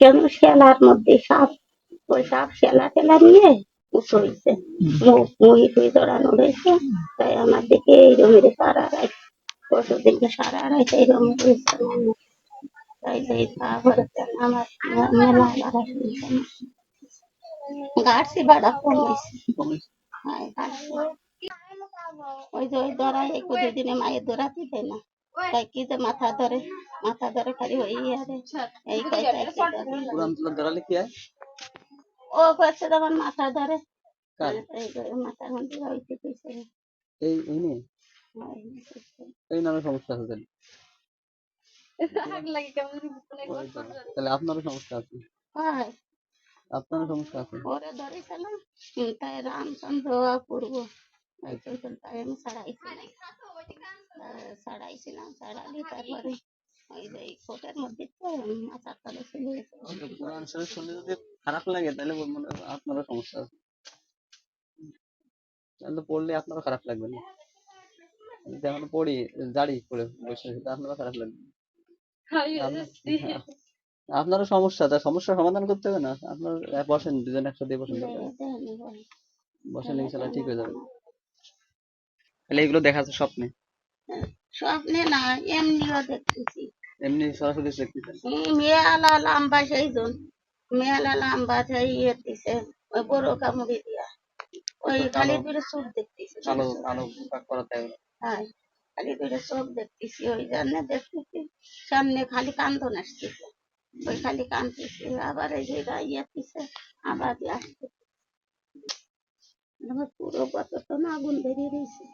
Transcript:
কেন শেলার মধ্যে সাপ ওই সাপ শেলা টেলা নিয়ে উঁচু রয়েছে তাই আমার দিকে এইরকম রে সারা পরশু দিনকে সারা এইরকম হয়েছে তাই তাই তারপরে আমার মেলা বাড়া কমেছে ওই যে ওই এই দিনে মায়ের ধরা দিতে না। তাই কি যে মাথা ধরে মাথা ধরে খালি ওই আরে এই কয়টা কি ধরে। পুরান তুলা ধরালে কি হয়? ও করছে তখন মাথা মাথার মধ্যে হইতে কইছে। এই এই নিয়ে এই নামে সমস্যা আছে তাহলে। ওই তো। তাহলে আপনারও সমস্যা আছে। হয়। আপনারও সমস্যা আছে? ওরে ধরেছিলাম তাই রামচন্দ্র পূর্ব আমি ছাড়াইছিলাম আহ, ছাড়াইছিলাম ছাড়ালি তারপরে খারাপ লাগে তাহলে মনে আপনারও সমস্যা আছে। তাহলে পড়লে আপনারও খারাপ লাগবে না। আমি তো পড়ি জারি পড়ে বসে আপনারও খারাপ লাগবে। হ্যাঁ। আপনারও সমস্যা তা সমস্যার সমাধান করতে হবে না। আপনার বসেন দুজন একসাথে বসেন। বসেন ইনশাল্লাহ ঠিক হয়ে যাবে। তাহলে এগুলো দেখা যাচ্ছে স্বপ্নে। স্বপ্নে না এমনিও দেখতেছি। এমনি সরাসরি দেখতেছেন এই মেয়ালা লম্বা সেই জন মেয়ালা লম্বা সেই ইয়ে দিছে ওই বড় কামড়ি দিয়া। ওই খালি চোখ দেখতেছি আলো আলো পাক করাতে হবে। হ্যাঁ খালি চোখ দেখতেছি ওই জন্য দেখতেছি সামনে খালি কান্দন আসতেছে। ওই খালি কান্দতেছে আবার এই যে ইয়ে দিছে আবার আসতেছে আমার পুরো কত তো না আগুন বেরিয়ে রয়েছে